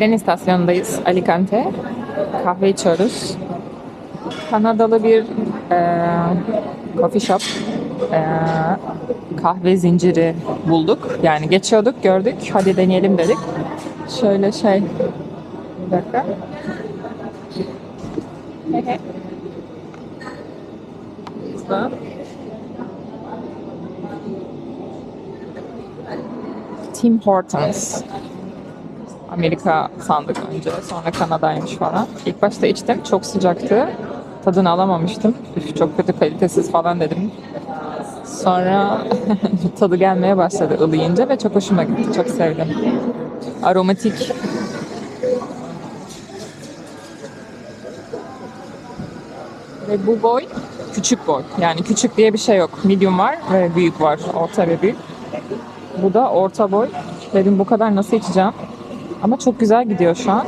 Tren istasyonundayız Alicante. Kahve içiyoruz. Kanadalı bir e, coffee shop e, kahve zinciri bulduk. Yani geçiyorduk, gördük. Hadi deneyelim dedik. Şöyle şey. Bir dakika. Burada. Tim Hortons. Amerika sandık önce. Sonra Kanada'ymış falan. İlk başta içtim. Çok sıcaktı. Tadını alamamıştım. Üf, çok kötü kalitesiz falan dedim. Sonra tadı gelmeye başladı ılıyınca ve çok hoşuma gitti. Çok sevdim. Aromatik. Ve bu boy küçük boy. Yani küçük diye bir şey yok. Medium var ve büyük var. Orta ve büyük. Bu da orta boy. Dedim bu kadar nasıl içeceğim? Ama çok güzel gidiyor şu an.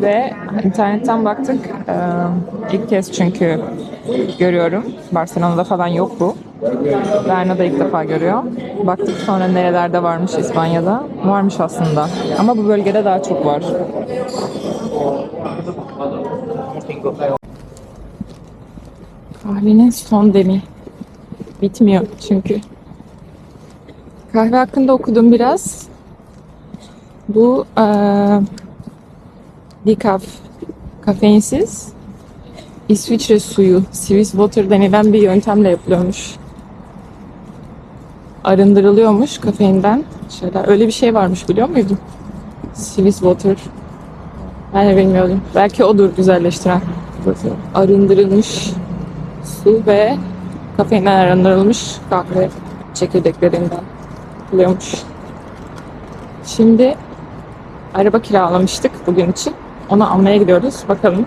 Ve internetten baktık. Ee, ilk kez çünkü görüyorum. Barcelona'da falan yok bu. Berna da ilk defa görüyor. Baktık sonra nerelerde varmış İspanya'da. Varmış aslında. Ama bu bölgede daha çok var. Kahvenin son demi. Bitmiyor çünkü. Kahve hakkında okudum biraz. Bu eee decaf, kafeinsiz İsviçre suyu, Swiss water denilen bir yöntemle yapılıyormuş. Arındırılıyormuş kafeinden. Şöyle öyle bir şey varmış biliyor muydun? Swiss water. Ben de bilmiyordum. Belki odur güzelleştiren. Arındırılmış su ve kafeinden arındırılmış kahve çekirdeklerinden yapılıyormuş. Şimdi araba kiralamıştık bugün için. Onu almaya gidiyoruz. Bakalım.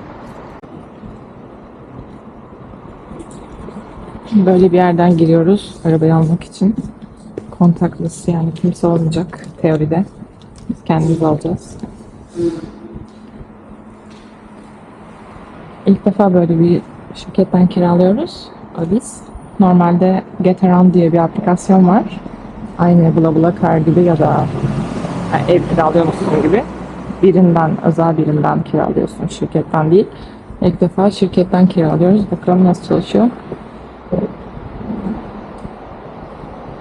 Böyle bir yerden giriyoruz arabayı almak için. Kontakless yani kimse olmayacak teoride. Biz kendimiz alacağız. İlk defa böyle bir şirketten kiralıyoruz. Biz normalde Get Around diye bir aplikasyon var. Aynı BlaBlaCar gibi ya da yani ev kiralıyormuşsun gibi. Birinden, özel birinden kiralıyorsun, şirketten değil. İlk defa şirketten kiralıyoruz. Bakalım nasıl çalışıyor.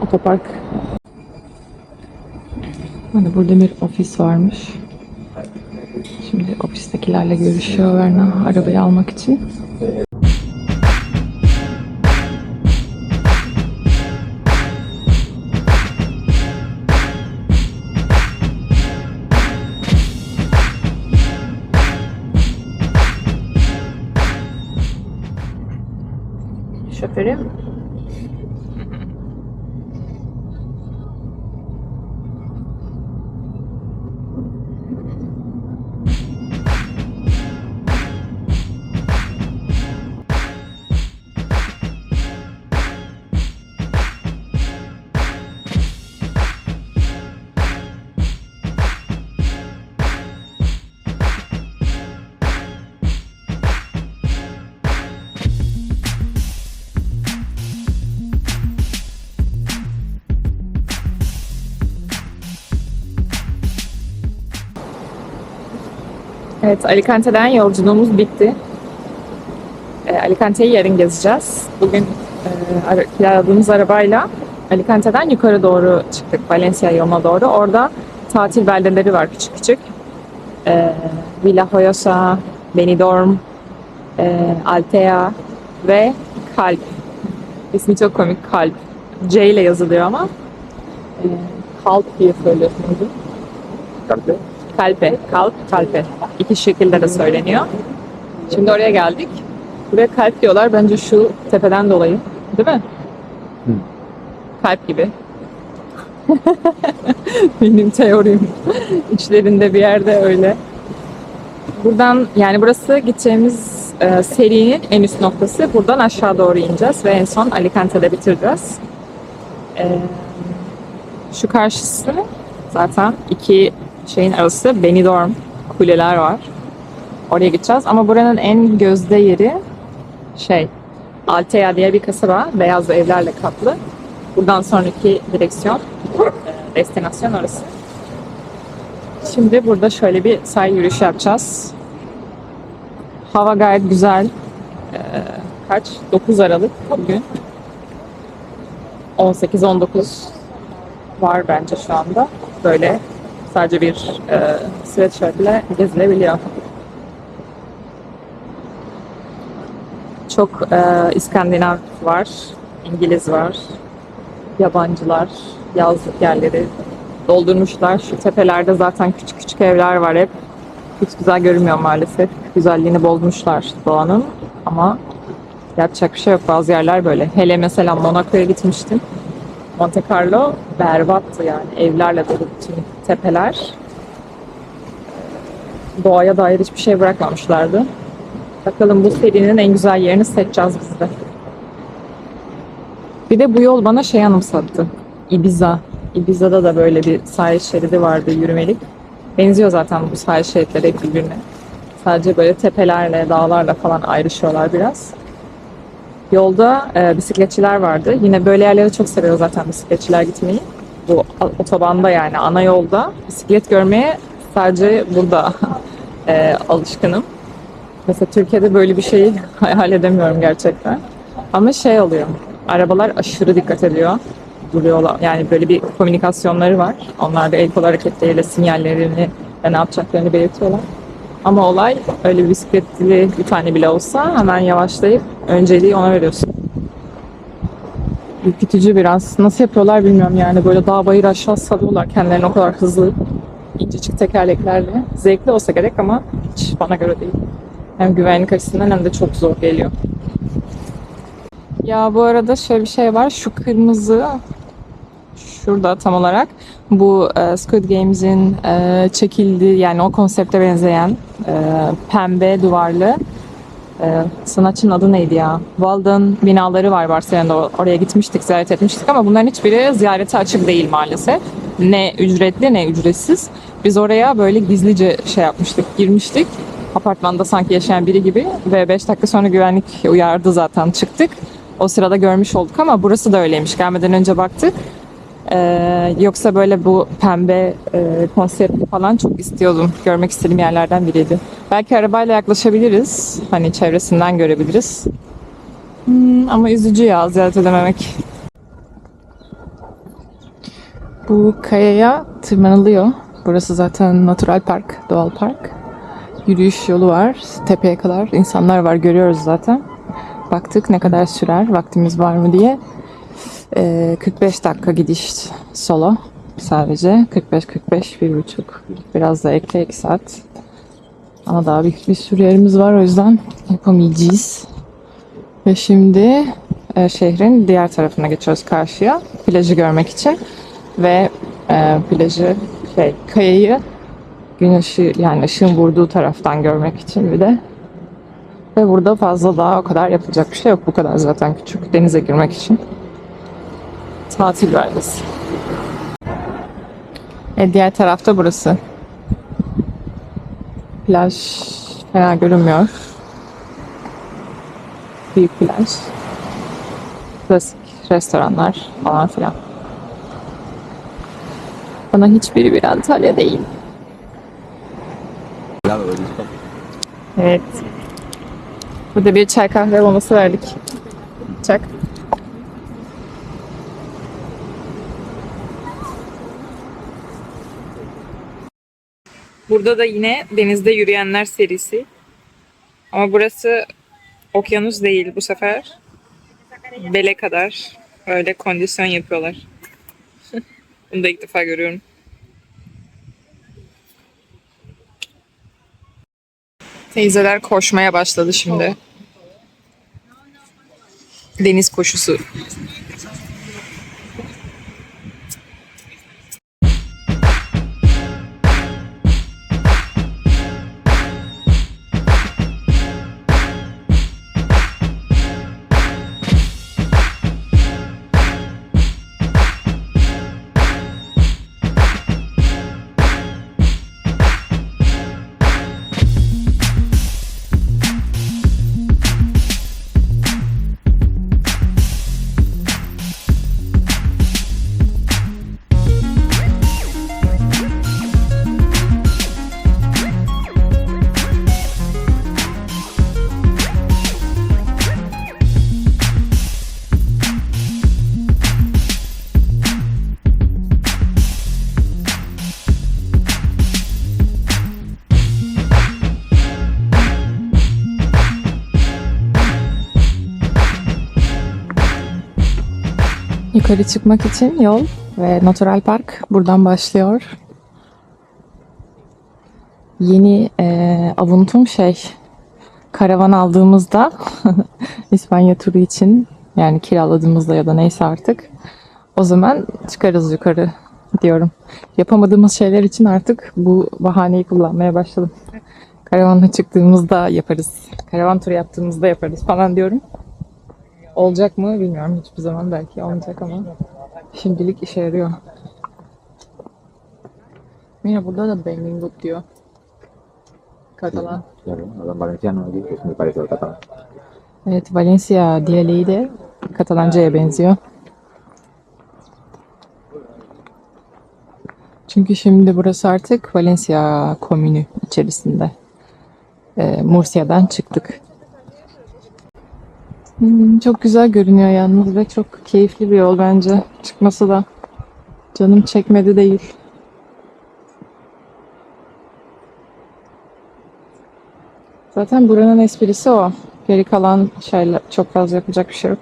Otopark. Hani burada bir ofis varmış. Şimdi ofistekilerle görüşüyor Verna arabayı almak için. Evet, Alicante'den yolculuğumuz bitti. E, Alicante'yi yarın gezeceğiz. Bugün e, ara- kiraladığımız arabayla Alicante'den yukarı doğru çıktık, Valencia yoluna doğru. Orada tatil beldeleri var küçük küçük. E, Villa Joyosa, Benidorm, e, Altea ve Kalp. İsmi çok komik, Kalp. C ile yazılıyor ama e, Kalp diye söylüyorsunuz. Kalpe. Kalpe, kalp, kalpe. İki şekilde de söyleniyor. Şimdi oraya geldik. Buraya kalp diyorlar bence şu tepeden dolayı. Değil mi? Hı. Kalp gibi. Benim teorim. İçlerinde bir yerde öyle. Buradan yani burası gideceğimiz e, serinin en üst noktası. Buradan aşağı doğru ineceğiz ve en son Alicante'de bitireceğiz. E, şu karşısı zaten iki şeyin arası Benidorm kuleler var. Oraya gideceğiz ama buranın en gözde yeri şey Altea diye bir kasaba. Beyaz evlerle kaplı. Buradan sonraki direksiyon e, destinasyon orası. Şimdi burada şöyle bir sahil yürüyüşü yapacağız. Hava gayet güzel. Ee, kaç? 9 Aralık bugün. 18-19 var bence şu anda. Böyle sadece bir e, sweatshirt ile gezilebiliyor. Çok e, İskandinav var, İngiliz var, yabancılar, yazlık yerleri doldurmuşlar. Şu tepelerde zaten küçük küçük evler var hep. Hiç güzel görünmüyor maalesef. Güzelliğini bozmuşlar doğanın ama yapacak bir şey yok. Bazı yerler böyle. Hele mesela Monaco'ya gitmiştim. Monte Carlo berbattı yani. Evlerle dolu bütün tepeler. Doğaya dair hiçbir şey bırakmamışlardı. Bakalım bu serinin en güzel yerini seçeceğiz biz de. Bir de bu yol bana şey anımsattı. Ibiza. Ibiza'da da böyle bir sahil şeridi vardı yürümelik. Benziyor zaten bu sahil şeritleri hep birbirine. Sadece böyle tepelerle, dağlarla falan ayrışıyorlar biraz. Yolda e, bisikletçiler vardı. Yine böyle yerlere çok seviyor zaten bisikletçiler gitmeyi. Bu otobanda yani ana yolda bisiklet görmeye sadece burada e, alışkınım. Mesela Türkiye'de böyle bir şeyi hayal edemiyorum gerçekten. Ama şey oluyor. Arabalar aşırı dikkat ediyor. Duruyorlar. Yani böyle bir komünikasyonları var. Onlar da el kol hareketleriyle sinyallerini ve ne yapacaklarını belirtiyorlar. Ama olay öyle bir bisikletli bir tane bile olsa hemen yavaşlayıp önceliği ona veriyorsun. Ürkütücü biraz. Nasıl yapıyorlar bilmiyorum yani. Böyle dağ bayır aşağı salıyorlar kendilerini o kadar hızlı. incecik tekerleklerle. Zevkli olsa gerek ama hiç bana göre değil. Hem güvenlik açısından hem de çok zor geliyor. Ya bu arada şöyle bir şey var. Şu kırmızı şurada tam olarak bu e, Squid Games'in e, çekildiği yani o konsepte benzeyen e, pembe duvarlı e, sanatçının adı neydi ya? Walden binaları var Barcelona'da. Oraya gitmiştik, ziyaret etmiştik ama bunların hiçbiri ziyarete açık değil maalesef. Ne ücretli ne ücretsiz. Biz oraya böyle gizlice şey yapmıştık, girmiştik. Apartmanda sanki yaşayan biri gibi ve 5 dakika sonra güvenlik uyardı zaten çıktık. O sırada görmüş olduk ama burası da öyleymiş. Gelmeden önce baktık. Ee, yoksa böyle bu pembe e, konsepti falan çok istiyordum. Görmek istediğim yerlerden biriydi. Belki arabayla yaklaşabiliriz. Hani çevresinden görebiliriz. Hmm, ama üzücü ya ziyaret edememek. Bu kayaya tırmanılıyor. Burası zaten natural park, doğal park. Yürüyüş yolu var. Tepeye kadar insanlar var görüyoruz zaten. Baktık ne kadar sürer, vaktimiz var mı diye. Ee, 45 dakika gidiş solo sadece. 45-45, bir buçuk. Biraz da ekle 2 saat. Ama daha bir, bir sürü yerimiz var o yüzden yapamayacağız. Ve şimdi e, şehrin diğer tarafına geçiyoruz karşıya. Plajı görmek için. Ve e, plajı, şey, kayayı gün yani ışığın vurduğu taraftan görmek için bir de. Ve burada fazla daha o kadar yapılacak bir şey yok. Bu kadar zaten küçük. Denize girmek için. Tatil beldesi. E, diğer tarafta burası. Plaj fena görünmüyor. Büyük plaj. Klasik restoranlar falan filan. Bana hiçbiri bir Antalya değil. Evet. Burada bir çay kahve molası verdik. Çak. Burada da yine denizde yürüyenler serisi. Ama burası okyanus değil bu sefer. Bele kadar öyle kondisyon yapıyorlar. Bunu da ilk defa görüyorum. Teyzeler koşmaya başladı şimdi. Deniz koşusu. Yukarı çıkmak için yol ve Natural Park buradan başlıyor. Yeni e, avuntum şey karavan aldığımızda İspanya turu için yani kiraladığımızda ya da neyse artık o zaman çıkarız yukarı diyorum. Yapamadığımız şeyler için artık bu bahaneyi kullanmaya başladım. Karavanla çıktığımızda yaparız. Karavan turu yaptığımızda yaparız falan diyorum. Olacak mı bilmiyorum. Hiçbir zaman belki olmayacak ama şimdilik işe yarıyor. Mira burada da benvingut diyor. Katalan. Claro, hablan valenciano aquí, que es muy parecido al catalán. Evet Valencia diyaleği de Katalanca'ya benziyor. Çünkü şimdi burası artık Valencia komünü içerisinde. Ee, Mursia'dan çıktık. Hmm, çok güzel görünüyor yalnız ve çok keyifli bir yol bence. Çıkması da canım çekmedi değil. Zaten buranın esprisi o. Geri kalan şeyler çok fazla yapacak bir şey yok.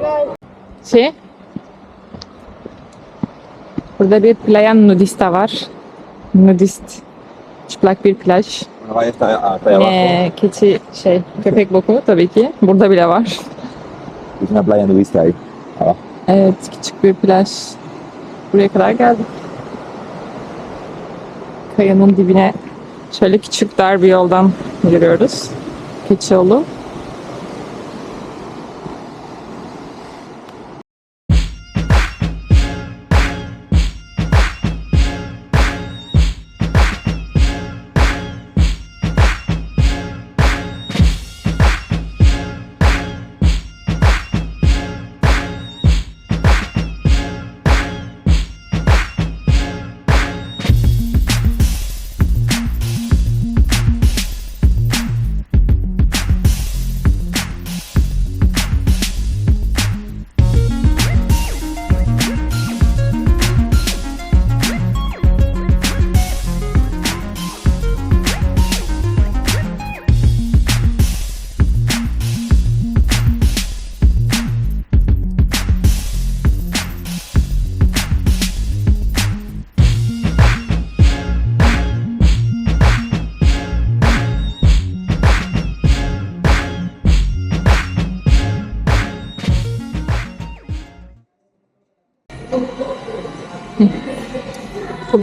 Playa. Şey. Burada bir playan nudista var. Nudist. Çıplak bir plaj. Yine keçi şey köpek boku tabii ki. Burada bile var. Es una playa nudista ahí. Abajo. Evet küçük bir plaj. Buraya kadar geldik. Kayanın dibine şöyle küçük dar bir yoldan yürüyoruz. Keçi yolu.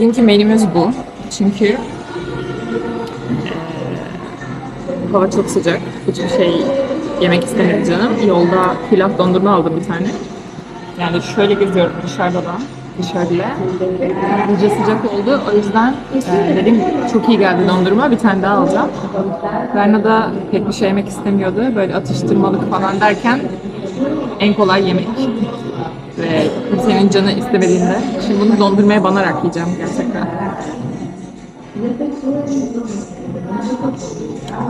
Bugünkü menümüz bu. Çünkü eee, hava çok sıcak. Hiçbir şey yemek istemedi canım. Yolda pilav dondurma aldım bir tane. Yani şöyle geziyorum dışarıdan. Dışarıda. İyice sıcak oldu. O yüzden eee, dedim çok iyi geldi dondurma. Bir tane daha alacağım. Berna da pek bir şey yemek istemiyordu. Böyle atıştırmalık falan derken en kolay yemek ve kimsenin canı istemediğinde. Şimdi bunu dondurmaya banarak yiyeceğim gerçekten.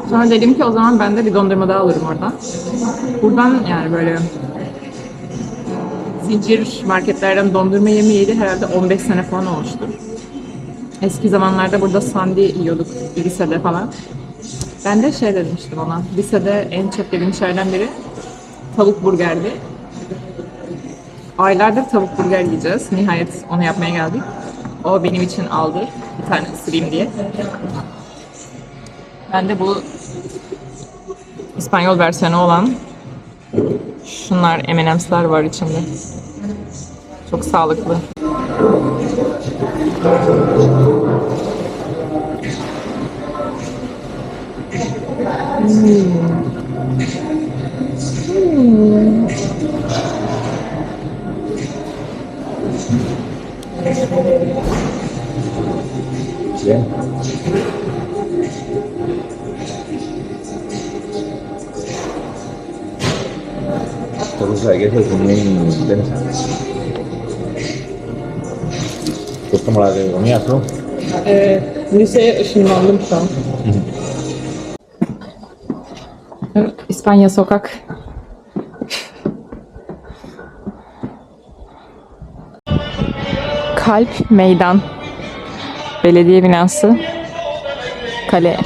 Sonra dedim ki o zaman ben de bir dondurma daha alırım oradan. Buradan yani böyle zincir marketlerden dondurma yemeyeli herhalde 15 sene falan olmuştur. Eski zamanlarda burada sandi yiyorduk lisede falan. Ben de şey demiştim ona. Lisede en çok yediğim şeylerden biri tavuk burgerdi. Aylardır tavuk burger yiyeceğiz. Nihayet onu yapmaya geldik. O benim için aldı. Bir tane ısırayım diye. Ben de bu İspanyol versiyonu olan şunlar M&M's'ler var içinde. Çok sağlıklı. Bien. Entonces hay que es muy intensa. Pues como la que comías, ¿no? Evet, liseye ışınlandım şu an. İspanya sokak. Kalp Meydan. Belediye binası. Kale.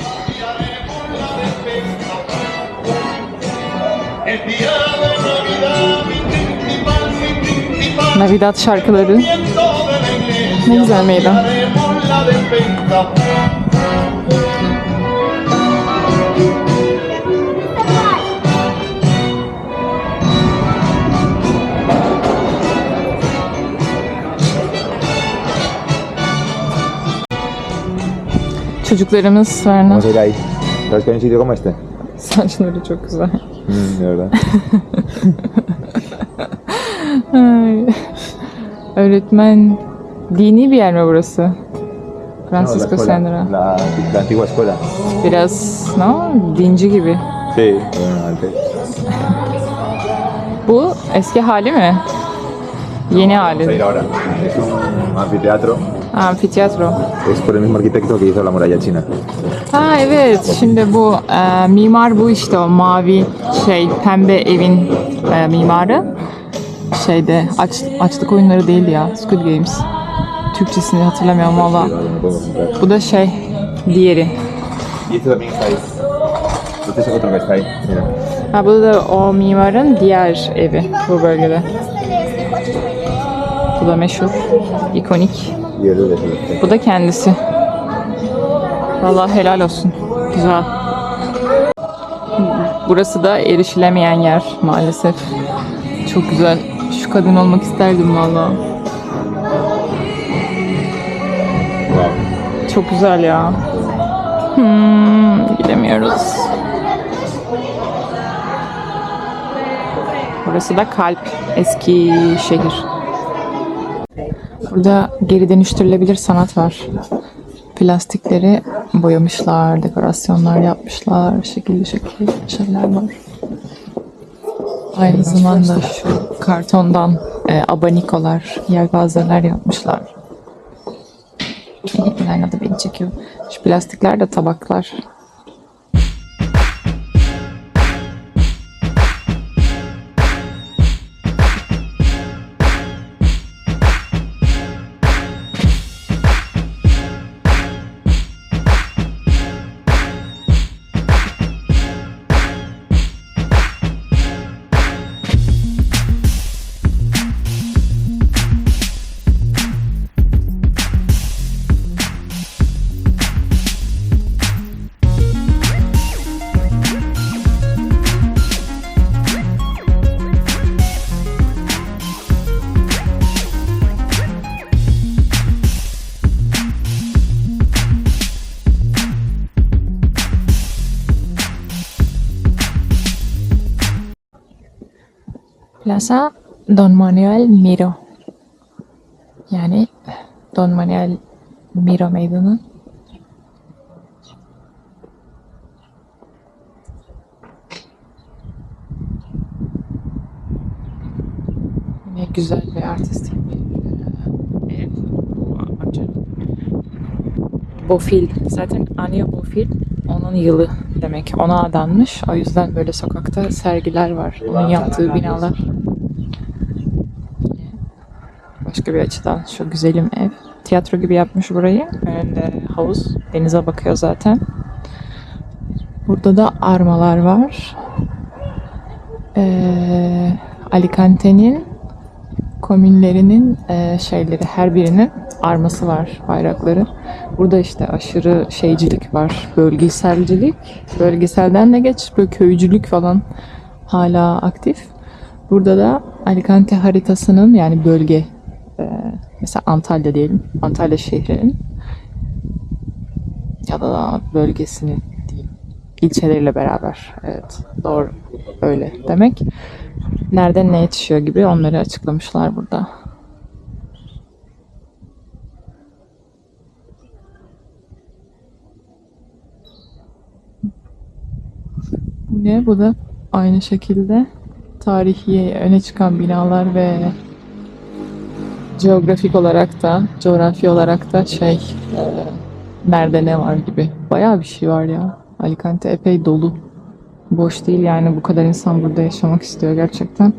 Navidat şarkıları. Ne güzel meydan. Çocuklarımız a ir ahí. ¿Sabes que hay un sitio como este? Saçları çok güzel. Mm, de verdad. Ay. Öğretmen dini bir yer mi burası? Francisco Sandra. La, la antigua escuela. Biraz no? dinci gibi. Sí, bueno, antes. Bu eski hali mi? Yeni Vamos a ir hali. ahora. Es un anfiteatro. Amfiteyatro. Es por el mismo arquitecto que hizo la muralla china. Ha evet şimdi bu e, mimar bu işte o mavi şey pembe evin e, mimarı. Şeyde aç, açlık oyunları değildi ya Squid Games. Türkçesini hatırlamıyorum valla. Bu da şey diğeri. Ha bu da o mimarın diğer evi bu bölgede. Bu da meşhur, ikonik. El de este. Bu da kendisi. Vallahi helal olsun. Güzel. Burası da erişilemeyen yer maalesef. Çok güzel. Şu kadın olmak isterdim vallahi. Wow. Çok güzel ya. Hmm, gidemiyoruz. Burası da Kalp, eski şehir. Burada geri dönüştürülebilir sanat var. Plastikleri boyamışlar, dekorasyonlar yapmışlar, şekilli şekilli şeyler var. Aynı zamanda şu kartondan e, abanikolar, yelpazeler yapmışlar. Aynı da beni çekiyor. Şu plastikler de tabaklar. Plaza Don Manuel Miro. Yani Don Manuel Miro Meydanı. Yine güzel ve artistik bir ev. Bu amcanın. Bofil. Zaten Anya Bofil onun yılı demek. Ona adanmış. O yüzden böyle sokakta sergiler var. Onun yaptığı binalar. Başka bir açıdan şu güzelim ev. Tiyatro gibi yapmış burayı. Önünde havuz. Denize bakıyor zaten. Burada da armalar var. Ee, Alicante'nin komünlerinin e, şeyleri her birinin arması var, bayrakları. Burada işte aşırı şeycilik var, bölgeselcilik. Bölgeselden de geç, böyle köycülük falan hala aktif. Burada da Alicante haritasının yani bölge, e, mesela Antalya diyelim, Antalya şehrinin ya da bölgesinin diyeyim, ilçeleriyle beraber. Evet, doğru. Öyle demek. Nereden ne yetişiyor gibi onları açıklamışlar burada. Bu ne? Bu da aynı şekilde tarihi öne çıkan binalar ve geografik olarak da, coğrafi olarak da şey e, nerede ne var gibi. Bayağı bir şey var ya. Alicante epey dolu. Boş değil yani bu kadar insan burada yaşamak istiyor gerçekten.